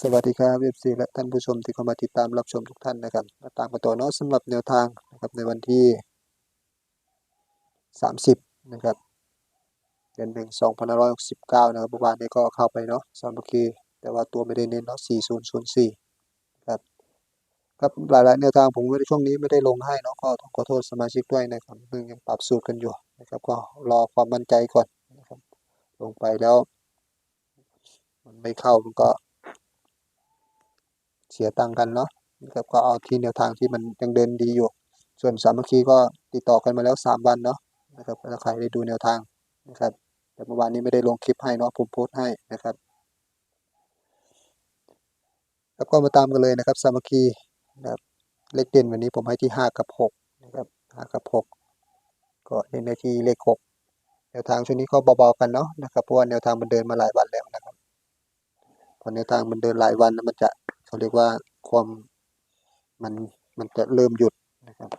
สวัสดีครับเอฟซีและท่านผู้ชมที่เข้ามาติดตามรับชมทุกท่านนะครับมาตามกันต่อเนาะสำหรับแนวทางนะครับในวันที่ 30 นะครับเดือนหนึ่ง2569นะครับเมื่อวานนี้ก็เข้าไปเนาะสามัคคีแต่ว่าตัวไม่ได้เน้นเนาะ4004ครับครับหลายๆแนวทางผมไม่ได้ช่วงนี้ไม่ได้ลงให้เนาะก็ต้องขอโทษสมาชิกด้วยนะครับเพิ่งยังปรับสูตรกันอยู่นะครับก็รอความมั่นใจก่อนนะครับลงไปแล้ว มันไม่เข้ามันก็ เสียตังค์กันเนาะนะครับก็เอาที่แนวทางที่มันยังเดินดีอยู่ ส่วนสามัคคีก็ติดต่อกันมาแล้ว 3 วันเนาะนะครับถ้าใครได้ดูแนวทางนะครับ แต่เมื่อวานนี้ไม่ได้ลงคลิปให้เนาะผมโพสต์ให้นะครับแล้วก็มาตามกันเลยนะครับ สามัคคีนะครับเลขเด่นวันนี้ผมให้ที่ 5 กับ6นะครับ5กับ 6 ก็เน้นในที่เลข6แนวทางช่วงนี้ก็เบาๆกันเนาะนะครับเพราะว่าแนวทางมันเดินมาหลายวันแล้วนะครับพอแนวทางมันเดินหลายวันมันจะ เขาเรียกว่าความมันมันจะเริ่มหยุดนะครับ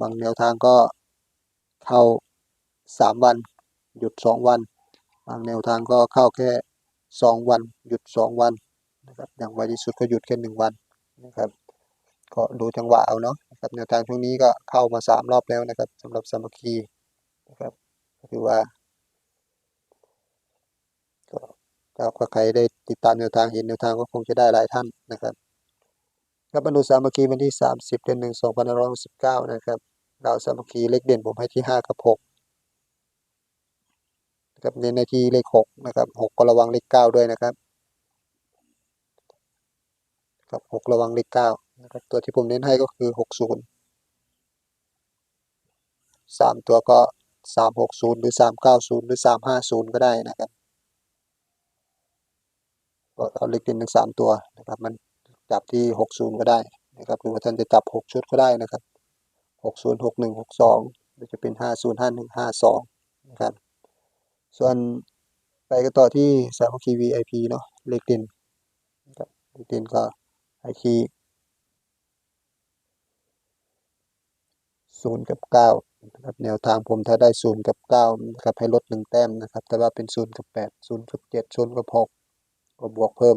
บางแนวทางก็เข้าสามวัน หยุดสองวัน บางแนวทางก็เข้าแค่สองวัน หยุดสองวันนะครับอย่างไวที่สุดก็หยุดแค่หนึ่งวันนะครับก็ดูจังหวะเอาเนาะนะครับแนวทางช่วงนี้ก็เข้ามาสามรอบแล้วนะครับสำหรับสามัคคีนะครับก็ถือว่าก็ ถ้าใครได้ติดตามแนวทางเห็นแนวทางก็คงจะได้หลายท่านนะครับครับอนุสามัคคีวันที่ 30 เดือน1 2519นะครับดาวสามัคคีเลขเด่นผมให้ที่5กับ6นะครับเน้นในที่เลข6นะครับ6ก็ระวังเลข9ด้วยนะครับครับ6ระวังเลข9นะครับตัวที่ผมเน้นให้ก็คือ60 3ตัวก็360หรือ390หรือ350ก็ได้นะครับ ก็เอาเลขเด่นทั้ง3ตัวนะครับ มันจับที่60ก็ได้นะครับหรือว่าท่านจะจับ6ชุดก็ได้นะครับ60 61 62หรือจะเป็น50 51 52นะครับ ส่วนไปก็ต่อที่สามัคคี VIP เนาะเลขเด่นนะครับเลขเด่นก็ไอคีศูนย์กับเก้านะครับแนวทางผมถ้าได้ศูนย์กับเก้านะครับให้ลดหนึ่งแต้มนะครับ แต่ว่าเป็นศูนย์กับแปดศูนย์กับเจ็ดศูนย์กับหก ก็บวกเพิ่ม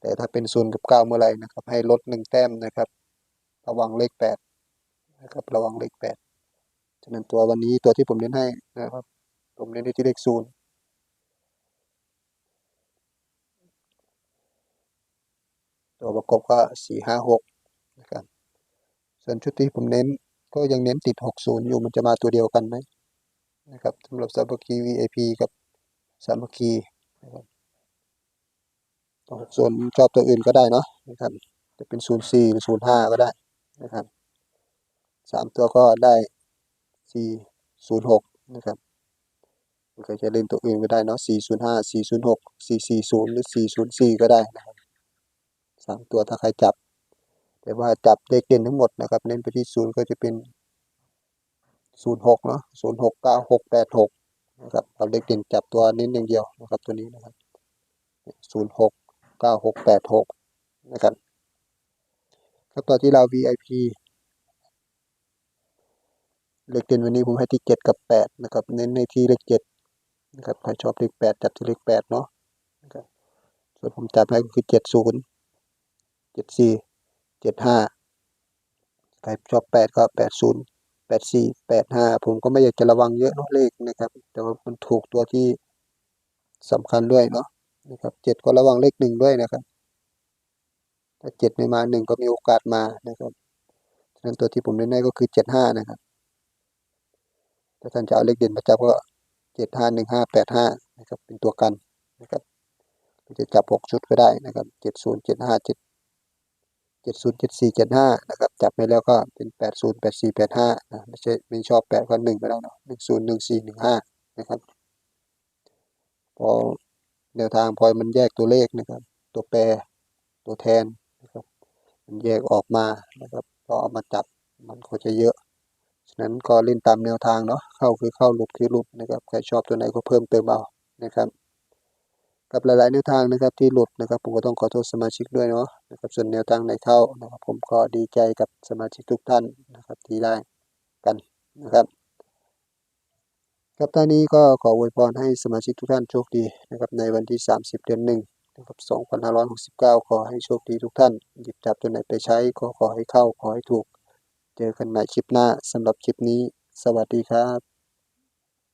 แต่ถ้าเป็นศูนย์กับเก้าเมื่อไหร่นะครับ ให้ลดหนึ่งแต้มนะครับ ระวังเลขแปดนะครับระวังเลขแปดฉะนั้นตัววันนี้ตัวที่ผมเน้นให้นะครับ ผมเน้นที่เลขศูนย์ตัวประกบก็สี่ห้าหกนะครับส่วนชุดที่ผมเน้นก็ยังเน้นติดหกศูนย์อยู่มันจะมาตัวเดียวกันไหมนะครับสำหรับสามัคคี VIP กับสามัคคีนะครับ หกศูนย์ชอบตัวอื่นก็ได้เนาะนะครับ จะเป็นศูนย์สี่หรือศูนย์ห้าก็ได้นะครับสามตัวก็ได้สี่ศูนย์หกนะครับใครจะเล่นตัวอื่นก็ได้เนาะสี่ศูนย์ห้าสี่ศูนย์หกสี่สี่ศูนย์หรือสี่ศูนย์สี่ก็ได้นะครับสามตัวถ้าใครจับ แต่ว่าจับเลขเด่นทั้งหมดนะครับ เน้นไปที่ศูนย์ก็จะเป็นศูนย์หกเนาะศูนย์หกเก้าหกแปดหกนะครับเอาเลขเด่นจับตัวเน้นอย่างเดียวนะครับตัวนี้นะครับศูนย์หก เก้าหกแปดหกนะครับครับต่อที่เรา VIP เลขเด่นวันนี้ผมให้ที่เจ็ดกับแปดนะครับ เน้นในที่เลขเจ็ดนะครับใครชอบเลขแปดจับที่เลขแปดเนาะนะครับส่วนผมจับให้ก็คือเจ็ดศูนย์เจ็ดสี่เจ็ดห้าใครชอบแปดก็แปดศูนย์แปดสี่แปดห้าผมก็ไม่อยากจะระวังเยอะเนาะเลขนะครับ แต่ว่ามันถูกตัวที่สำคัญด้วยเนาะ นะครับเจ็ดก็ระวังเลขหนึ่งด้วยนะครับ ถ้าเจ็ดไม่มาหนึ่งก็มีโอกาสมานะครับฉะนั้นตัวที่ผมเน้นให้ก็คือเจ็ดห้านะครับ ถ้าท่านจะเอาเลขเด่นมาจับก็เจ็ดห้าหนึ่งห้าแปดห้านะครับ เป็นตัวกันนะครับจะจับหกชุดก็ได้นะครับเจ็ดศูนย์เจ็ดห้าเจ็ดเจ็ดศูนย์เจ็ดสี่เจ็ดห้านะครับ จับไปแล้วก็เป็นแปดศูนย์แปดสี่แปดห้านะไม่ใช่ไม่ชอบแปดก็หนึ่งไปแล้วเนาะหนึ่งศูนย์หนึ่งสี่หนึ่งห้านะครับพอ แนวทางพอยมันแยกตัวเลขนะครับ ตัวแปรตัวแทนนะครับ มันแยกออกมานะครับพอเอามาจับมันก็จะเยอะฉะนั้นก็เล่นตามแนวทางเนาะเข้าคือเข้าหลุดคือหลุดนะครับใครชอบตัวไหนก็เพิ่มเติมเอานะครับ กับหลายๆแนวทางนะครับที่หลุดนะครับ ผมก็ต้องขอโทษสมาชิกด้วยเนาะนะครับส่วนแนวทางไหนเข้านะครับ ผมก็ดีใจกับสมาชิกทุกท่านนะครับที่ได้กันนะครับ ครับท่านี้ก็ขออวยพรให้สมาชิกทุกท่านโชคดีนะครับในวันที่ 30 เดือนหนึ่งนะครับ2569 ขอให้โชคดีทุกท่าน หยิบจับตัวไหนไปใช้ก็ขอให้เข้า ขอให้ถูก เจอกันใหม่คลิปหน้าสำหรับคลิปนี้ สวัสดีครับ